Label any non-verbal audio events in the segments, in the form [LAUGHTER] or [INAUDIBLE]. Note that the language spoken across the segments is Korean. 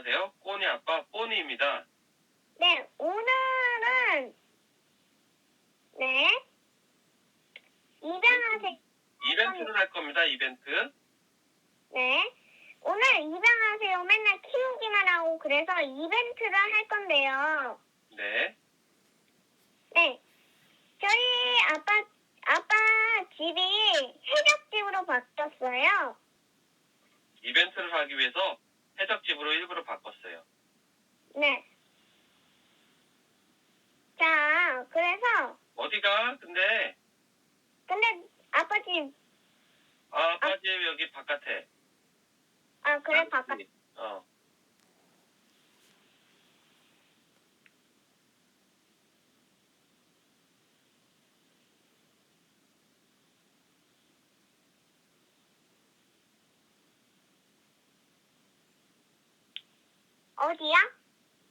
안녕하세요. 꼬니 아빠 꼬니입니다. 네, 오늘은 네 입양하세 이벤트를 할 겁니다. 이벤트. 네 오늘 입양하세요 맨날 키우기만 하고 그래서 이벤트를 할 건데요. 네. 네 저희 아빠 아빠 집이 해적집으로 바뀌었어요. 이벤트를 하기 위해서 해적집으로 일부러 바꿨어요. 네. 자 그래서 어디가? 근데 근데 아빠 집 아, 아빠 집 여기 바깥에. 아 그래 바깥 어. 어디야?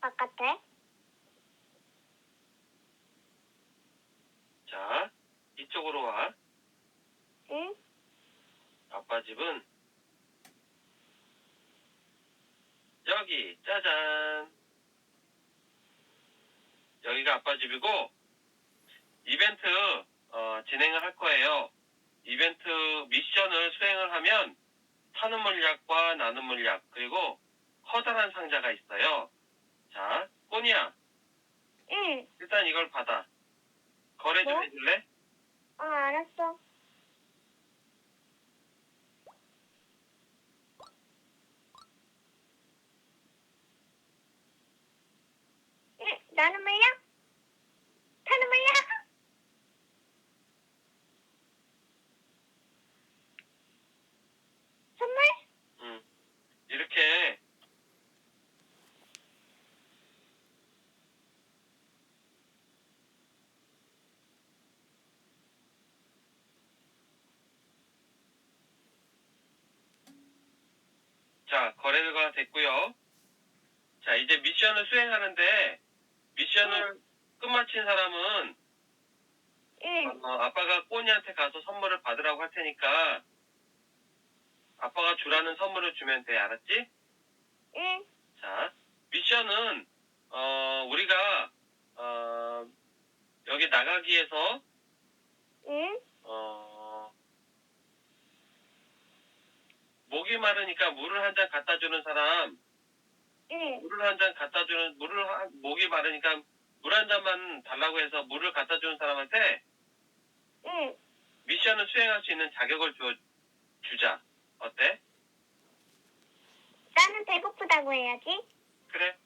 바깥에? 자, 이쪽으로 와. 응? 아빠 집은 여기 짜잔 여기가 아빠 집이고 이벤트 어, 진행을 할 거예요 이벤트 미션을 수행을 하면 타는 물약과 나는 물약 그리고 커다란 상자가 있어요 자 꼬니야 응. 일단 이걸 받아 거래 좀 뭐? 해줄래? 어 알았어. 응, 나는 물량? 타는 물량? 선물? 응. 이렇게 자, 거래가 됐고요. 자, 이제 미션을 수행하는데 미션을 끝마친 사람은 응. 어, 아빠가 꼬니한테 가서 선물을 받으라고 할 테니까 아빠가 주라는 선물을 주면 돼. 알았지? 응. 자, 미션은 어, 우리가 어, 여기 나가기 위해서 응. 어, 목이 마르니까 물을 한 잔 갖다 주는 사람, 응. 물을 한 잔 갖다 주는 물을 한- 목이 마르니까 물 한 잔만 달라고 해서 물을 갖다 주는 사람한테 응. 미션을 수행할 수 있는 자격을 줘, 주자. 어때? 나는 배고프다고 해야지. 그래.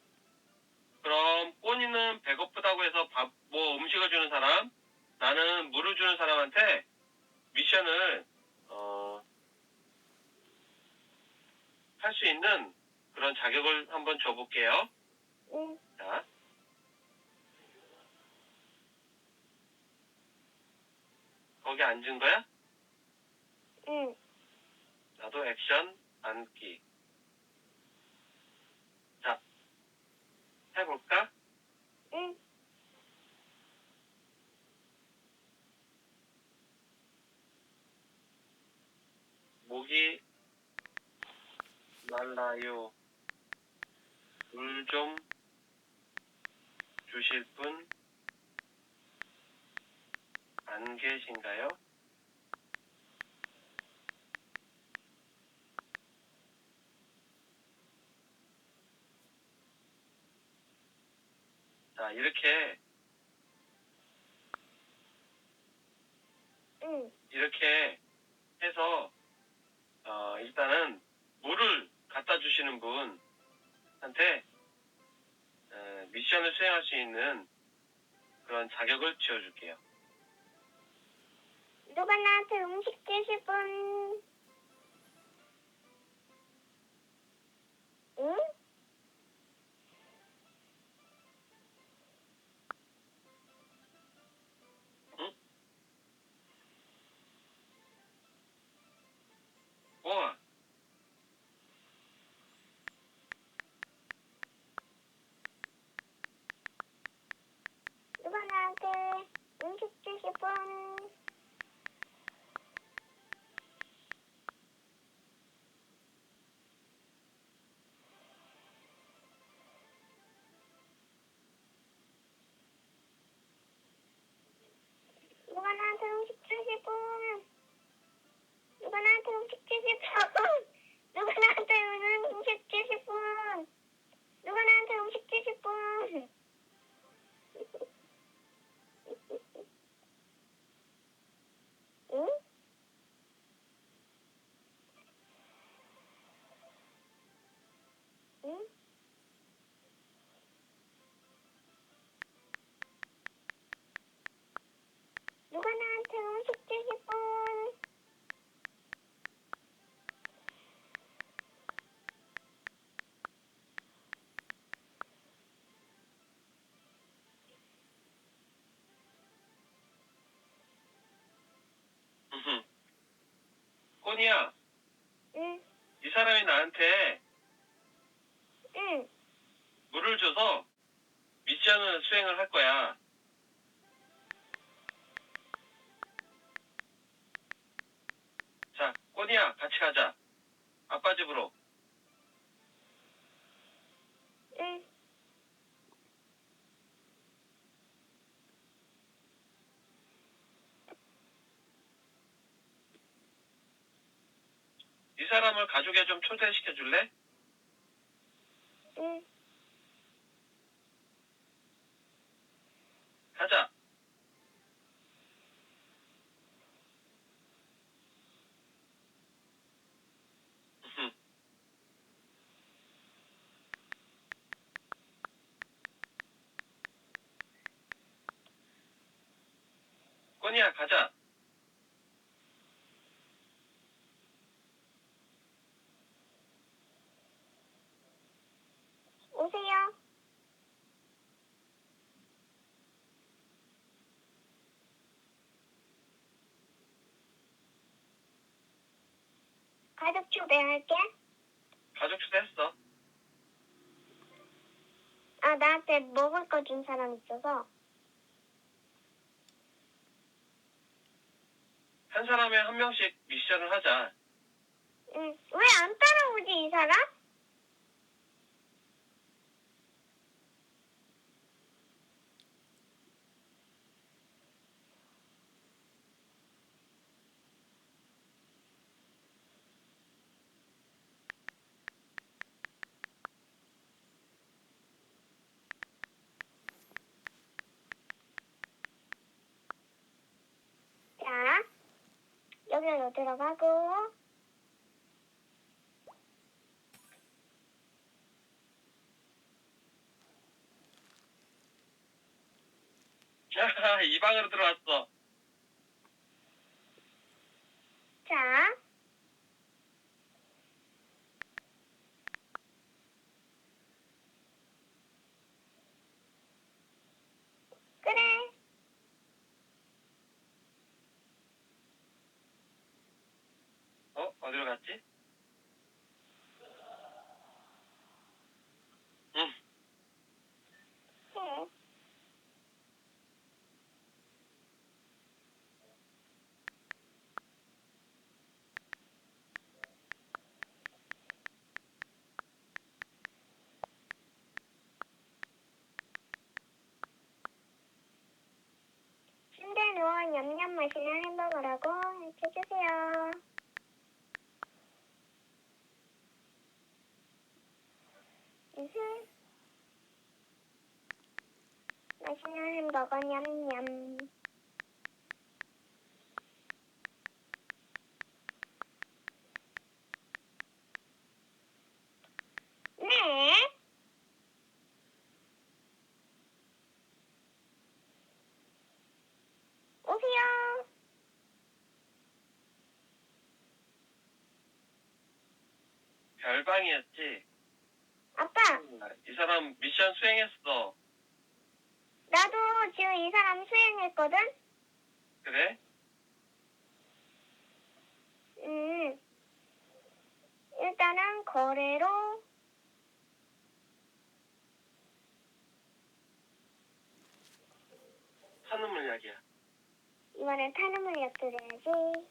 그럼 꼬니는 배고프다고 해서 밥, 뭐 음식을 주는 사람, 나는 물을 주는 사람한테 미션을 어, 할 수 있는 그런 자격을 한번 줘볼게요. 응. 자, 거기 앉은 거야? 응. 나도 액션 앉기. 자, 해볼까? 응. 목이 말라요. 물 좀 주실 분 안 계신가요? 자, 이렇게, 미션을 수행할 수 있는 그런 자격을 지어줄게요. 누가 나한테 음식 주실 분? 응? 누 꼬니야, 응, 이 사람이 나한테 응. 물을 줘서 미션을 수행을 할 거야. 자, 꼬니야, 같이 가자. 아빠 집으로. 응. 이 사람을 가족에 좀 초대시켜 줄래? 응. 가자. [LAUGHS] 꼬니야, 가자. 오세요. 가족 초대할게. 가족 초대했어. 아, 나한테 먹을 거 준 사람 있어서. 한 사람에 한 명씩 미션을 하자. 응. 왜 안 따라오지, 이 사람? 자, 여기로 들어가고, 이 방으로 들어왔어. 자. 그래. 어? 어디로 갔지? 응. 응. 침대 누워 냠냠 맛있는 햄버거라고 해주세요. 맛있는 햄버거 냠냠. 네. 오세요. 별방이었지. 아빠, 이 사람 미션 수행했어. 나도 지금 이 사람 수행했거든? 그래? 음. 일단은 거래로 하는 물약이야. 이번엔 타는 물약 들어야지.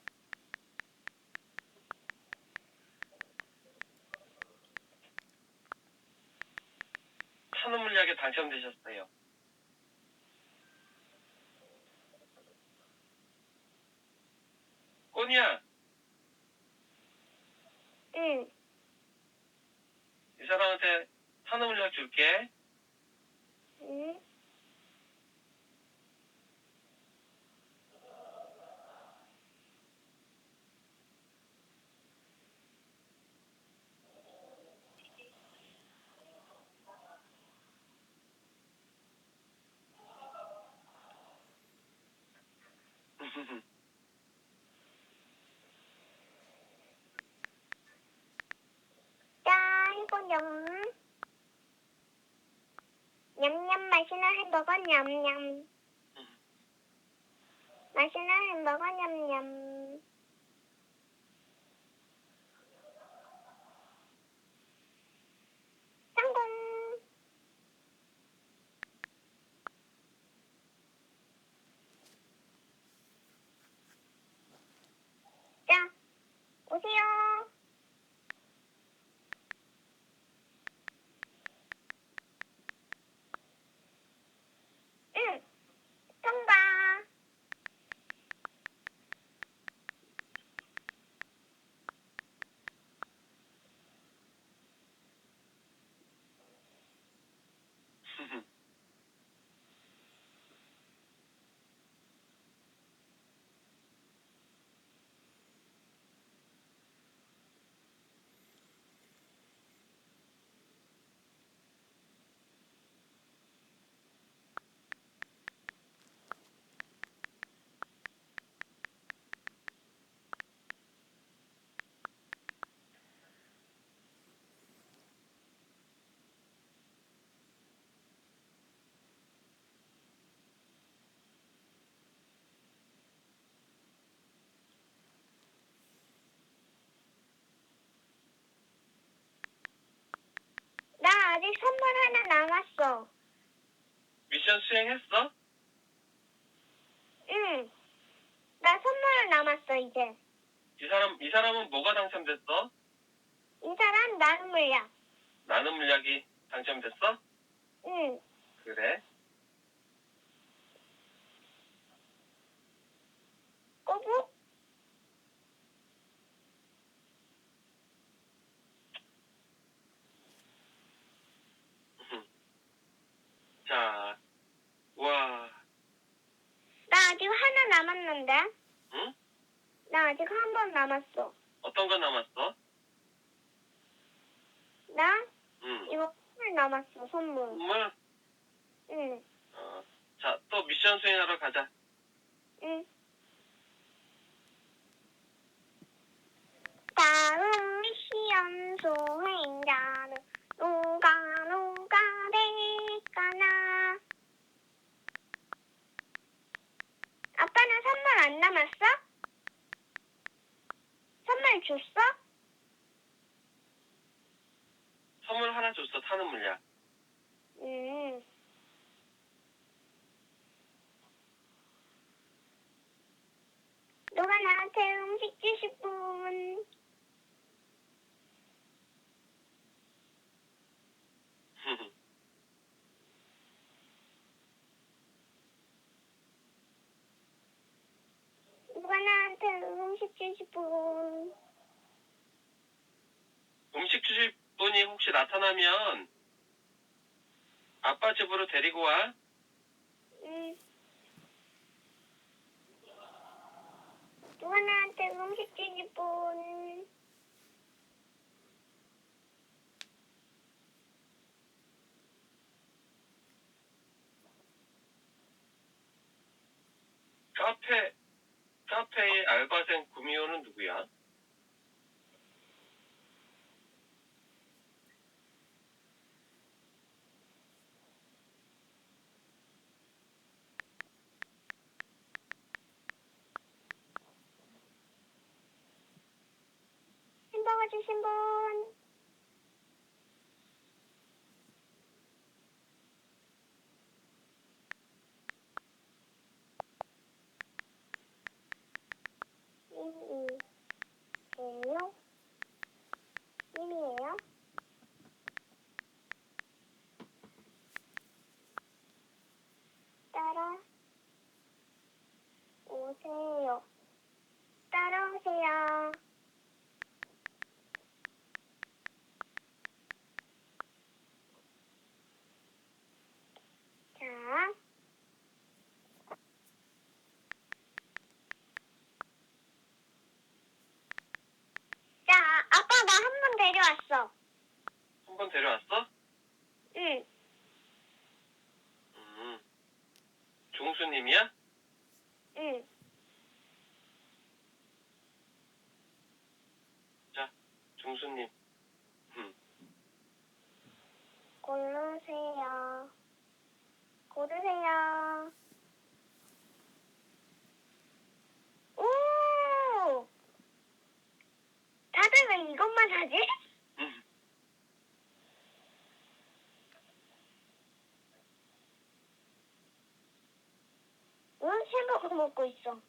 하는 물약에 당첨되셨어요. 꼬니야, 응. 이 사람한테 하는 물약 줄게. 응. 자, 햄버거. 냠냠 맛있는 햄버거 냠냠. 맛있는 햄버거 냠냠. 남았어. 미션 수행했어? 응. 나 선물 남았어, 이제. 이 사람 이 사람은 뭐가 당첨됐어? 이 사람 나는 물약. 나는 물약이 당첨됐어? 응. 그래. 꼬북? 자, 와, 나 아직 하나 남았는데? 응? 나 아직 한 번 남았어. 어떤 거 남았어? 나 응. 이거 선물 남았어, 선물. 선물? 응. 어. 자, 또 미션 수행하러 가자. 응. 다음 미션 수행자는 누가 누가 될까나? 아빠는 선물 안 남았어? 선물 줬어? 선물 하나 줬어, 타는 물약. 음. 누가 나한테 음식 주실 분? 누가 나한테 음식 주실 분? 음식 주실 분이 혹시 나타나면 아빠 집으로 데리고 와. 음. 누가 나한테 음식 주실 분? 카페, 카페의 알바생 구미호는 누구야? 햄버거 주신 분? 님이에요? 님이에요? 따라 오세요. 따라오세요. 자. 자, 아빠 나 한 번 데려왔어. 한 번 데려왔어? 응. 음. 종수님이야? 응. 종수님. 음. 고르세요. 고르세요. 오! 다들 왜 이것만 하지? 음. 응? 햄버거 먹고 있어.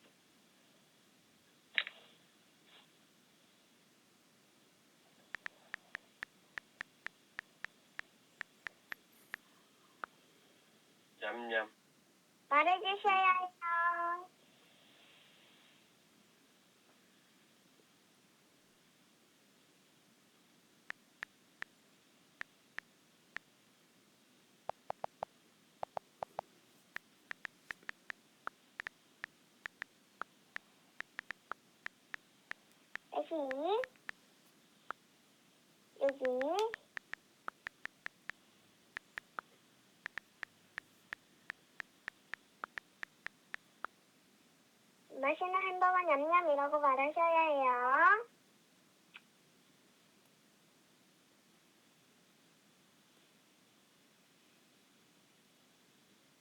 냠냠. 말해주셔야 해요. 다시 여기 맛있는 햄버거 냠냠이라고 말하셔야 해요.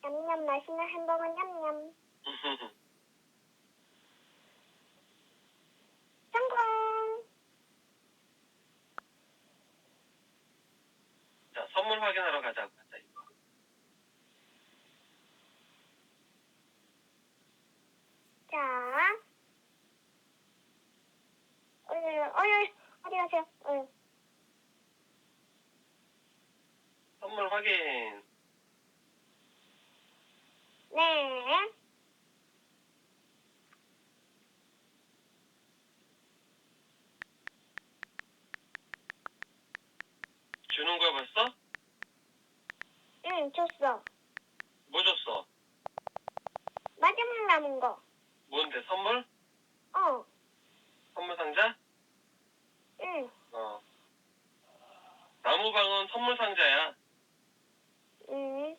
냠냠 맛있는 햄버거 냠냠. [LAUGHS] 선물 확인하러 가자. 가자 이거. 자, 어디 어디 어디 가세요? 선물 확인. 네. 주는 거야 벌써? 응, 줬어. 뭐 줬어? 마지막 남은 거. 뭔데 선물? 어, 선물 상자? 응, 어. 나무방은 선물 상자야. 응.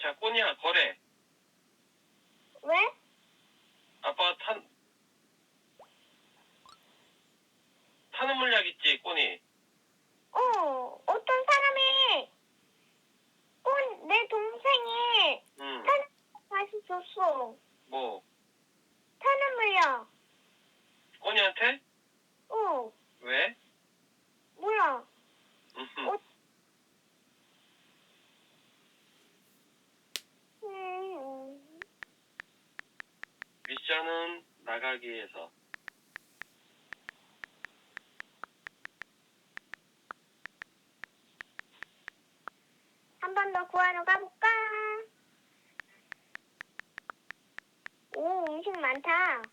자, 꼬니야 거래. 왜? 아빠 탄 타는 물약 있지, 꼬니. 어, 어떤 사람이 꼭 내 동생이 응. 타는 다시 뭐 타는 물량. 꼬니한테? 어, 왜? 뭐야? 음흠. 어? 음, 미션은 나가기 위해서. 한 번 더 구하러 가볼까? 오, 음식 많다.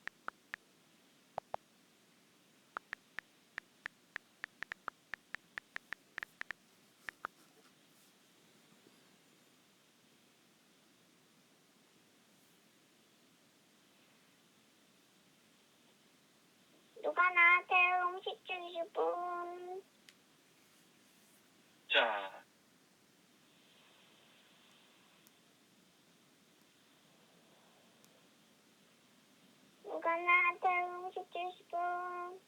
누가 주실 분? 자, 누가 나한테 주실 분?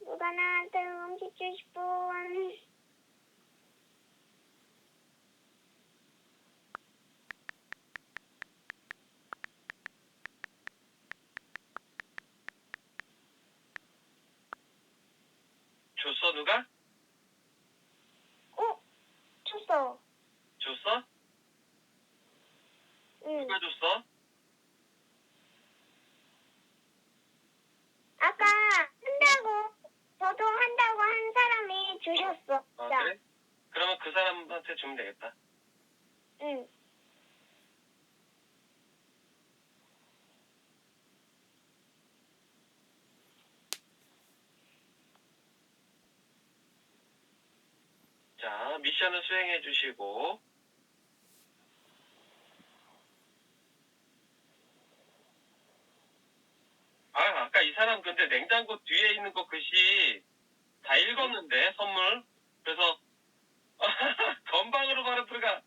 누가 나한테 음식 주실 분? 줬어 누가? 어? 줬어. 줬어? 응. 누가 줬어? 아까 한다고, 저도 한다고 한 사람이 주셨어. 아 자, 그래? 그러면 그 사람한테 주면 되겠다. 응. 자, 미션을 수행해 주시고 아, 아까 이 사람 근데 냉장고 뒤에 있는 거 글씨 다 읽었는데 선물. 그래서 [LAUGHS] 건방으로 바로 들어가.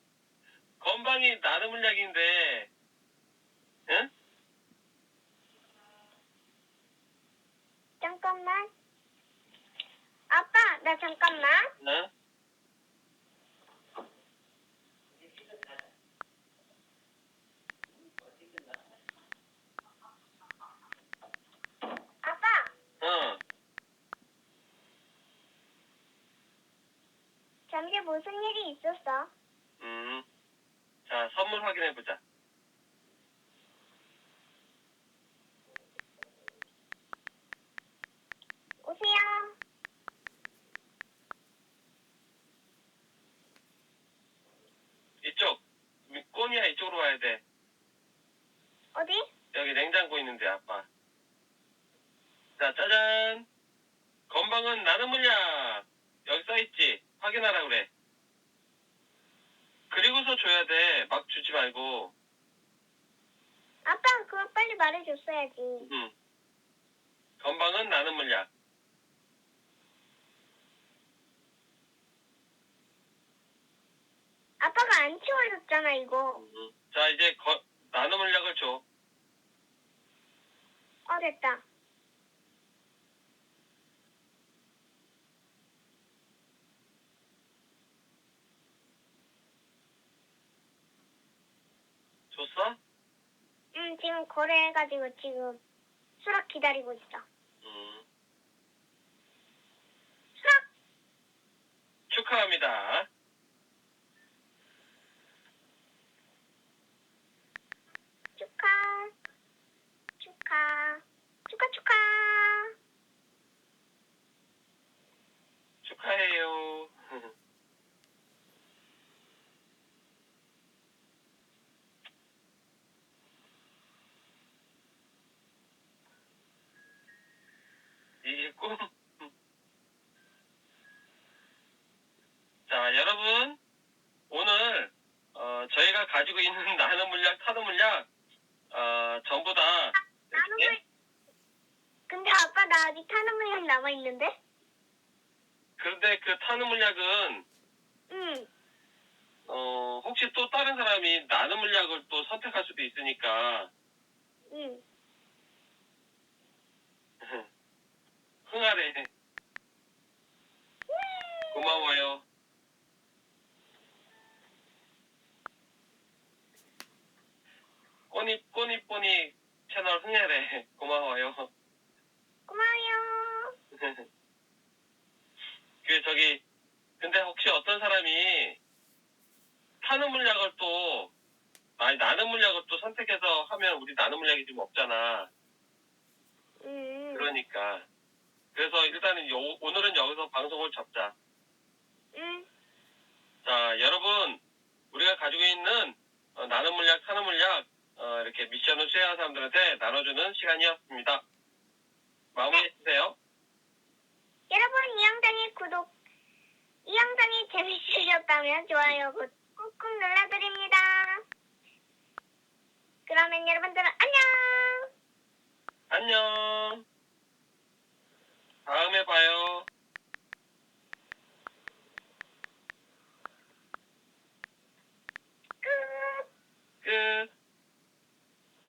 건방이 나는 물약인데, 응? 잠깐만. 아빠, 나 잠깐만. 응? 아빠, 응. 잠시 무슨 일이 있었어? 음. 자, 선물 확인해 보자. 오세요. 이쪽. 꼬니야 이쪽으로 와야 돼. 어디? 여기 냉장고 있는데 아빠. 자 짜잔. 건방은 나는 물약. 확인하라 그래. 그리고서 줘야 돼. 막 주지 말고. 아빠, 그거 빨리 말해줬어야지. 응. 건방은 나는 물약. 아빠가 안 치워줬잖아, 이거. 음. 자 이제 거, 나는 물약을 줘. 어, 됐다. 줬어? 응, 지금 거래해가지고 지금 수락 기다리고 있어. 음. 수락! 축하합니다. 축하. 축하. 축하, 축하. 축하해요. 이게 꿈. 자, 여러분. 오늘, 어, 저희 가 가지고 있는 나눔 물약, 타는 물약, 어, 전부 다, 이렇게, 물... 근데 아빠 나 아직 타는 물량 남아 있는데? 그런데 그 타는 물약은, 응. 어, 혹시 또 다른 사람이 나눔 물약을 또 선택할 수도 있으니까, 응. [LAUGHS] 흥하래. 고마워요. 꼬니, 꼬니 꼬니 채널 흥해래. [LAUGHS] 고마워요. 고마워요. [LAUGHS] 그, 저기, 근데 혹시 어떤 사람이 타는 물약을 또, 아니, 나는 물약을 또 선택해서 하면 우리 나는 물약이 지금 없잖아. 응. 그러니까. 그래서 일단은 요, 오늘은 여기서 방송을 접자. 응. 자, 여러분, 우리가 가지고 있는 어, 나눔 물약, 사는 물약, 어, 이렇게 미션을 수행한 사람들한테 나눠주는 시간이었습니다. 마무리해주세요. 네. 여러분 이 영상의 구독, 이 영상이 재밌으셨다면 좋아요 꾹꾹 눌러드립니다. 그러면 여러분들 안녕! 안녕. 다음에 봐요. 끝. 끝.